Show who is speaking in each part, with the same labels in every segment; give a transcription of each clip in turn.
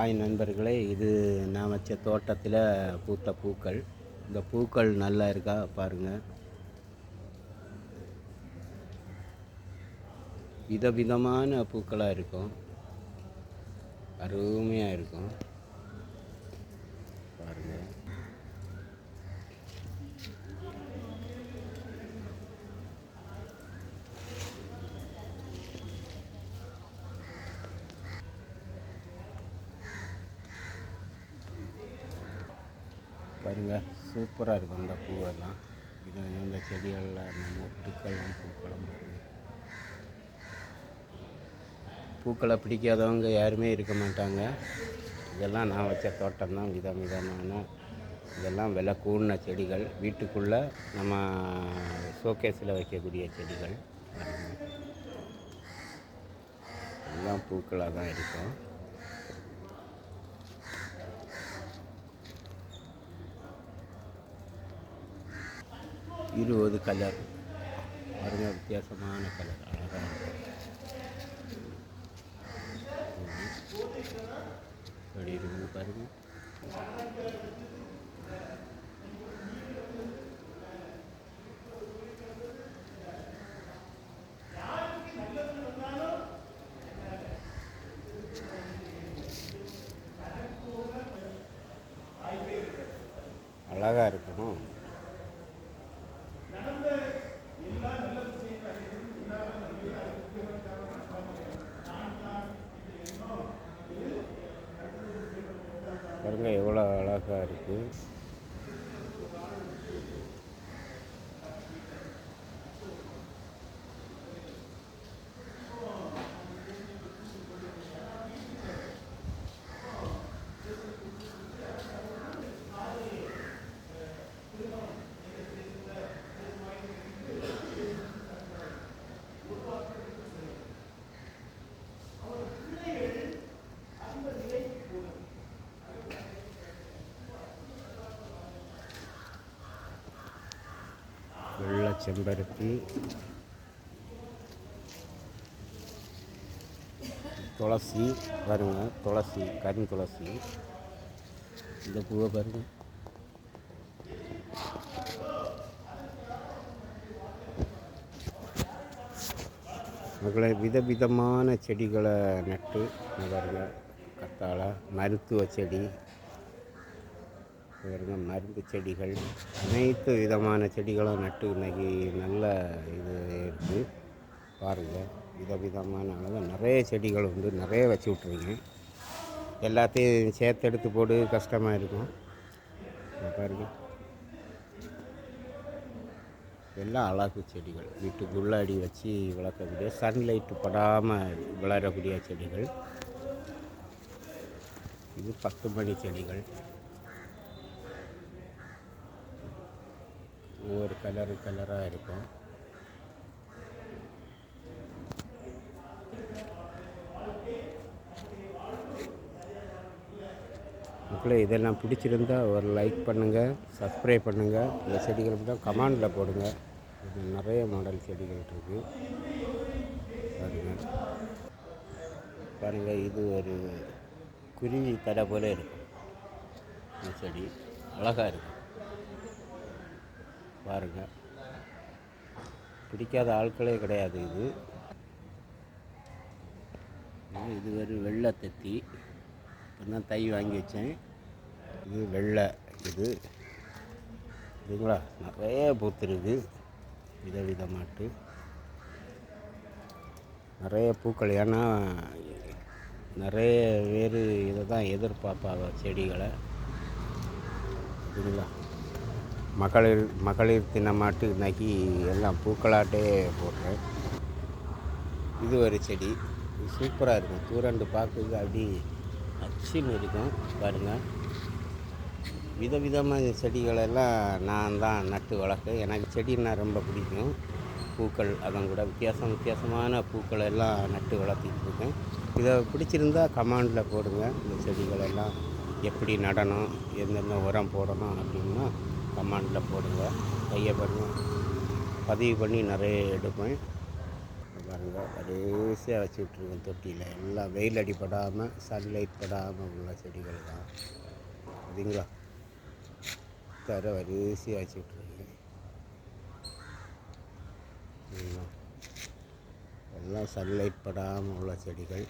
Speaker 1: ஆய் நண்பர்களே இது நான் வச்ச தோட்டத்தில் பூத்த பூக்கள். இந்த பூக்கள் நல்லா இருக்கா பாருங்கள் விதவிதமான பூக்களாக இருக்கும். அருமையாக இருக்கும் பாருங்கள் பாருங்கள் சூப்பராக இருக்கும் இந்த பூவெல்லாம். இது இந்த செடிகளில் அந்த மொட்டுக்களும் பூக்களும் பூக்களை பிடிக்காதவங்க யாருமே இருக்க மாட்டாங்க. இதெல்லாம் நான் வச்ச தோட்டம் தான். விதம் விதமான இதெல்லாம் விலை கூடின செடிகள். வீட்டுக்குள்ளே நம்ம ஷோகேஸில் வைக்கக்கூடிய செடிகள். எல்லாம் பூக்களாக தான் இருக்கும். இருபது கலர் பாருங்க வித்தியாசமான கலர் அழகாக அப்படி இருக்குது பாருங்க. அழகாக இருக்கணும். பாருங்கள் எவ்வளோ அழகாக இருக்குது வெள்ளை செம்பருத்தி துளசி பாருங்க துளசி கரும் துளசி இந்த பூவை பாருங்க மக்களை விதவிதமான செடிகளை நட்டு பாருங்க கத்தாழை மருத்துவ செடி பாருங்க மருந்து செடிகள் அனைத்து விதமான செடிகளும் நட்டு இன்னைக்கு நல்ல இது இருக்குது பாருங்கள் விதவிதமான அளவு நிறைய செடிகள் வந்து நிறைய வச்சு விட்ருங்க எல்லாத்தையும் சேர்த்து எடுத்து போடு கஷ்டமாக இருக்கும். பாருங்கள் பாருங்க. எல்லாம் அழகு செடிகள் வீட்டுக்குள்ளாடி வச்சு வளர்க்கக்கூடிய சன்லைட்டு படாமல் வளரக்கூடிய செடிகள். இது பத்து மணி செடிகள். ஒவ்வொரு கலரு கலராக இருக்கும். மக்களை இதெல்லாம் பிடிச்சிருந்தா ஒரு லைக் பண்ணுங்கள் சப்ஸ்கிரைப் பண்ணுங்கள் இந்த செடிகள் மட்டும் கமாண்டில் போடுங்க. இது நிறைய மாடல் செடிகள் இருக்குது பாருங்கள் பாருங்கள் இது ஒரு குருவி தடை போல இருக்கும் இந்த செடி அழகாக இருக்கும் பாருங்கள் பிடிக்காத ஆட்களே கிடையாது இது. இது- ஒரு வெள்ளை தத்தி இப்போ தான் தை வாங்கி வச்சேன். இது வெள்ளை இது இதுங்களா? நிறைய பூத்துருக்கு. விதவிதமாட்டு. நிறைய பூக்கள் ஏன்னா நிறைய பேர் இதை தான் எதிர்பார்ப்பாங்க செடிகளை. இதுங்களா? மகளிர் மகளிர் தினமாட்டு இன்னைக்கு எல்லாம் பூக்களாட்டே போடுறேன். இது ஒரு செடி. சூப்பராக இருக்கும். தூரண்டு பார்க்குறது அப்படி அச்சின்னு இருக்கும். பாருங்கள் விதவிதமான செடிகளெல்லாம் நான் தான் நட்டு வளர்க்க எனக்கு செடின்னா ரொம்ப பிடிக்கும். பூக்கள் அதன் கூட வித்தியாசம் வித்தியாசமான பூக்கள் எல்லாம் நட்டு வளர்த்திட்டு இருக்கேன். இதை பிடிச்சிருந்தா கமாண்டில் போடுங்க. இந்த செடிகளெல்லாம் எப்படி நடணும்? எந்தெந்த உரம் போடணும்? அப்படின்னா கமெண்டில் போடுங்க. கையை பாருங்க பதிவு பண்ணி நிறைய எடுப்பேன். பாருங்கள் வரிசையாக வச்சு தொட்டியில். எல்லாம் வெயில் அடிப்படாமல் சன்லைட் படாமல் உள்ள செடிகள் தான். சரிங்களா? தர வரிசையாக வச்சு விட்ருக்கேன் எல்லாம் சன்லைட் படாமல் உள்ள செடிகள்.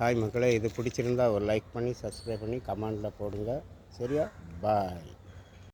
Speaker 1: ஹாய் மக்களே இது பிடிச்சிருந்தா ஒரு லைக் பண்ணி சப்ஸ்கிரைப் பண்ணி கமெண்டில் போடுங்க. சரியா? Bye.